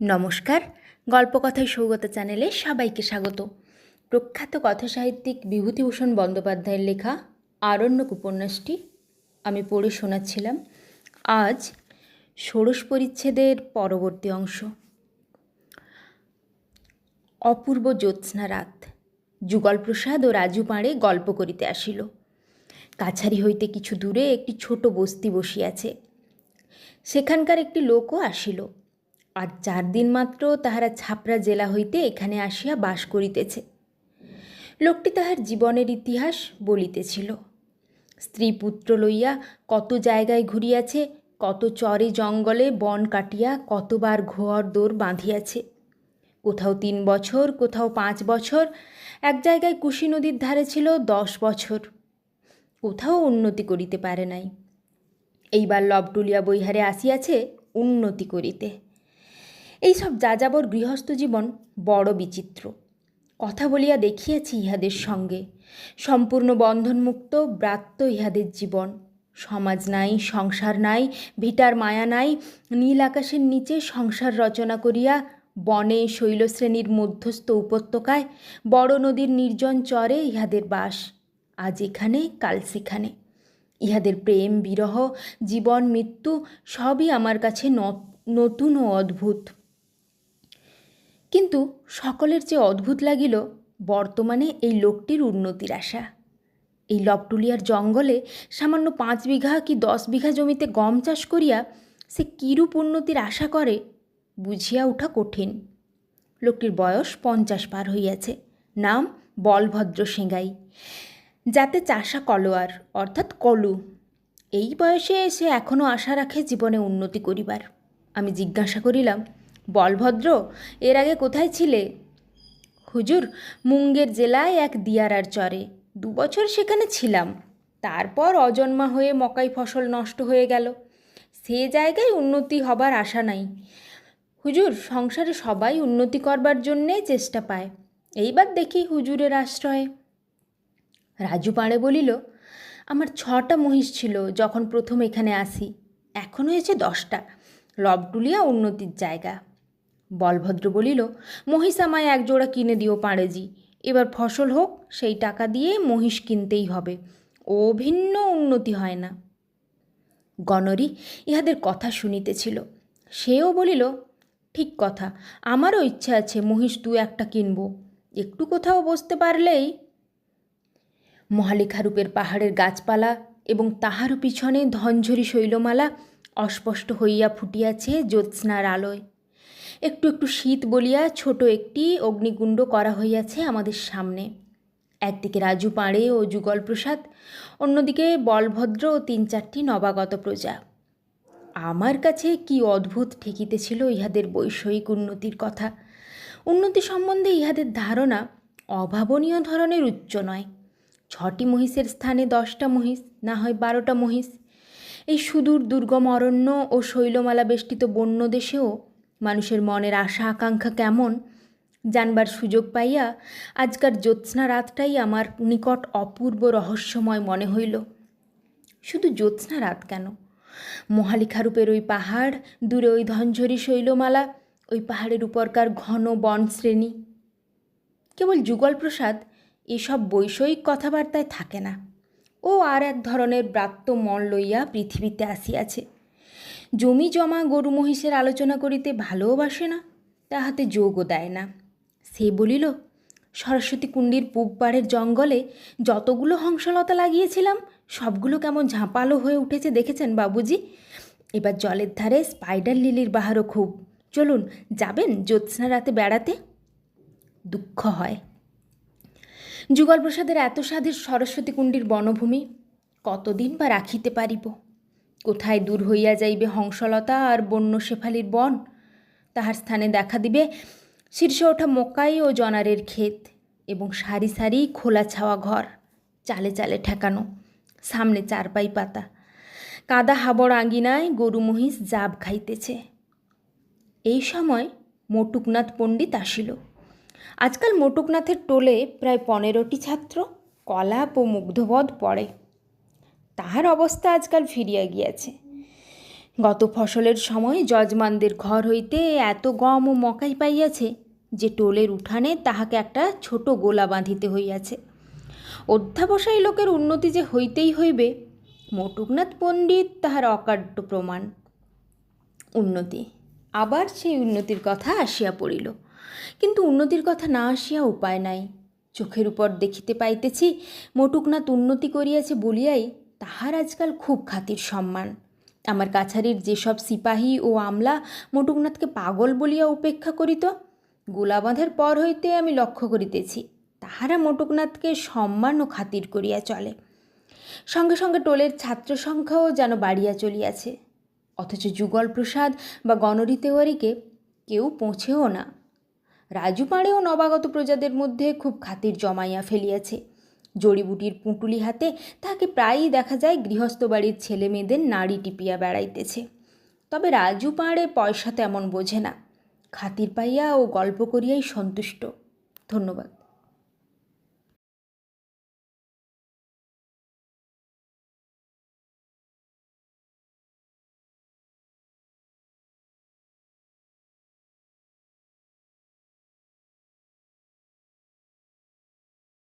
নমস্কার। গল্পকথায় সৌগত চ্যানেলে সবাইকে স্বাগত। প্রখ্যাত কথাসাহিত্যিক বিভূতিভূষণ বন্দ্যোপাধ্যায়ের লেখা আরণ্যক উপন্যাসটি আমি পড়ে শোনাচ্ছিলাম। আজ ষোড়শ পরিচ্ছেদের পরবর্তী অংশ। অপূর্ব জ্যোৎস্না রাত। যুগলপ্রসাদ ও রাজু পাড়ে গল্প করিতে আসিল। কাছারি হইতে কিছু দূরে একটি ছোট বস্তি বসিয়াছে। সেখানকার একটি লোকও আসিল। আর চার দিন মাত্র তাহারা ছাপড়া জেলা হইতে এখানে আসিয়া বাস করিতেছে। লোকটি তাহার জীবনের ইতিহাস বলিতেছিল। স্ত্রী পুত্র লইয়া কত জায়গায় ঘুরিয়াছে, কত চরে জঙ্গলে বন কাটিয়া কতবার ঘোয়ার দোর বাঁধিয়াছে। কোথাও তিন বছর, কোথাও পাঁচ বছর, এক জায়গায় কুশি নদীর ধারে ছিল দশ বছর। কোথাও উন্নতি করিতে পারে নাই। এইবার লবটুলিয়া বৈহারে আসিয়াছে উন্নতি করিতে। এইসব যাযাবর গৃহস্থ জীবন বড় বিচিত্র। কথা বলিয়া দেখিয়াছি ইহাদের সঙ্গে। সম্পূর্ণ বন্ধনমুক্ত, ব্রাত্য ইহাদের জীবন। সমাজ নাই, সংসার নাই, ভিটার মায়া নাই, নীল আকাশের নিচে সংসার রচনা করিয়া বনে শৈলশ্রেণীর মধ্যস্থ উপত্যকায় বড় নদীর নির্জন চরে ইহাদের বাস। আজ এখানে, কাল সেখানে। ইহাদের প্রেম, বিরহ, জীবন, মৃত্যু সবই আমার কাছে নতুন ও অদ্ভুত। কিন্তু সকলের চেয়ে অদ্ভুত লাগিল বর্তমানে এই লোকটির উন্নতির আশা। এই লবটুলিয়ার জঙ্গলে সামান্য পাঁচ বিঘা কি দশ বিঘা জমিতে গম চাষ করিয়া সে কিরূপ উন্নতির আশা করে, বুঝিয়া ওঠা কঠিন। লোকটির বয়স পঞ্চাশ পার হইয়াছে, নাম বলভদ্র সেঙ্গাই যাতে চাষা কলোয়ার, অর্থাৎ কলু। এই বয়সে সে এখনও আশা রাখে জীবনে উন্নতি করিবার। আমি জিজ্ঞাসা করিলাম বলভদ্র, এর আগে কোথায় ছিলে? হুজুর, মুঙ্গের জেলায় এক দিয়ারার চরে। দু বছর সেখানে ছিলাম। তারপর অজন্মা হয়ে মকাই ফসল নষ্ট হয়ে গেল। সে জায়গায় উন্নতি হবার আশা নাই। হুজুর, সংসারে সবাই উন্নতি করবার জন্যে চেষ্টা পায়। এইবার দেখি হুজুরের আশ্রয়ে। রাজু পাড়ে বলিল, আমার ছটা মহিষ ছিল যখন প্রথম এখানে আসি। এখন হয়েছে দশটা। লবটুলিয়া উন্নতির জায়গা। বলভদ্র বলিল মহিষ আমায় এক জোড়া কিনে দিও পাড়েজি। এবার ফসল হোক, সেই টাকা দিয়ে মহিষ কিনতেই হবে। ও ভিন্ন উন্নতি হয় না। গণরি ইহাদের কথা শুনিতেছিল। সেও বলিল, ঠিক কথা, আমারও ইচ্ছা আছে মহিষ দু একটা কিনব। একটু কোথাও বসতে পারলেই। মহালেখারূপের পাহাড়ের গাছপালা এবং তাহারও পিছনে ধনঝরি শৈলমালা অস্পষ্ট হইয়া ফুটিয়াছে জ্যোৎস্নার আলোয়। একটু একটু শীত বলিয়া ছোট একটি অগ্নিকুণ্ড করা হইয়াছে আমাদের সামনে। একদিকে রাজু পাঁড়ে ও যুগল প্রসাদ অন্যদিকে বলভদ্র ও তিন চারটি নবাগত প্রজা। আমার কাছে কি অদ্ভুত ঠেকিতেছিল ইহাদের বৈষয়িক উন্নতির কথা। উন্নতি সম্বন্ধে ইহাদের ধারণা অভাবনীয় ধরনের উচ্চ নয়। ছটি মহিষের স্থানে দশটা মহিষ, না হয় বারোটা মহিষ। এই সুদূর দুর্গম অরণ্য ও শৈলমালা বেষ্টিত বন্য দেশেও মানুষের মনের আশা, আকাঙ্ক্ষা কেমন? জানবার সুযোগ পাইয়া আজকার জ্যোৎস্না রাতটাই আমার নিকট অপূর্ব রহস্যময় মনে হইল। শুধু জ্যোৎস্না রাত কেন? মহালিখারূপের ওই পাহাড়, দূরে ওই ধনঝরি শৈলমালা, ওই পাহাড়ের উপরকার ঘন বন শ্রেণি। কেবল যুগল প্রসাদ, এসব বৈষয়িক কথাবার্তায় থাকে না। ও আর এক ধরনের ব্রাত্য মন লইয়া পৃথিবীতে আসিয়াছে। জমি জমা গরু মহিষের আলোচনা করিতে ভালোবাসে না, তাহাতে যোগও দেয় না। সে বলিল, সরস্বতী কুণ্ডির পূব পাড়ের জঙ্গলে যতগুলো হংসলতা লাগিয়েছিলাম, সবগুলো কেমন ঝাঁপালো হয়ে উঠেছে দেখেছেন বাবুজি? এবার জলের ধারে স্পাইডার লিলির বাহারও খুব। চলুন, যাবেন জ্যোৎস্না রাতে বেড়াতে? দুঃখ হয়। যুগল প্রসাদের এত স্বাদের সরস্বতী কুণ্ডির বনভূমি কতদিন বা রাখিতে পারিব? কোথায় দূর হইয়া যাইবে হংসলতা আর বন্য শেফালির বন? তাহার স্থানে দেখা দিবে শীর্ষে ওঠা মকাই ও জনারের ক্ষেত এবং সারি সারি খোলা ছাওয়া ঘর, চালে চালে ঠেকানো, সামনে চারপাই পাতা। কাদা হাবড় আঙ্গিনায় গরু মহিষ জাব খাইতেছে। এই সময় মটুকনাথ পণ্ডিত আসিল। আজকাল মটুকনাথের টোলে প্রায় পনেরোটি ছাত্র, কলাপ ও মুগ্ধবধ পড়ে। তাহার অবস্থা আজকাল ফিরিয়া গিয়াছে। গত ফসলের সময় যজমানদের ঘর হইতে এত গম ও মকাই পাইয়াছে যে টোলের উঠানে তাহাকে একটা ছোট গোলা বাঁধিতে হইয়াছে। অধ্যাবসায়ী লোকের উন্নতি যে হইতেই হইবে, মটুকনাথ পণ্ডিত তাহার অকাট্য প্রমাণ। উন্নতি, আবার সেই উন্নতির কথা আসিয়া পড়িল। কিন্তু উন্নতির কথা না আসিয়া উপায় নাই। চোখের উপর দেখিতে পাইতেছি, মটুকনাথ উন্নতি করিয়াছে বলিয়াই তাহার আজকাল খুব খাতির সম্মান। আমার কাছারির যেসব সিপাহী ও আমলা মটুকনাথকে পাগল বলিয়া উপেক্ষা করিত গোলাবাঁধের পর হইতে আমি লক্ষ্য করিতেছি, তাহারা মটুকনাথকে সম্মান ও খাতির করিয়া চলে। সঙ্গে সঙ্গে টোলের ছাত্র সংখ্যাও যেন বাড়িয়া চলিয়াছে, অথচ যুগল প্রসাদ বা গণরী তেওয়ারিকে কেউ পৌঁছেও না। রাজু পাড়েও নবাগত প্রজাদের মধ্যে খুব খাতির জমাইয়া ফেলিয়াছে। জড়িবুটির পুঁটুলি হাতে তাকে প্রায়ই দেখা যায় গৃহস্থ বাড়ির ছেলে মেয়েদের নাড়ি টিপিয়া বেড়াইতেছে। তবে রাজু পাঁড়ে পয়সা তেমন বোঝে না। খাতির পাইয়া ও গল্প করিয়াই সন্তুষ্ট। ধন্যবাদ।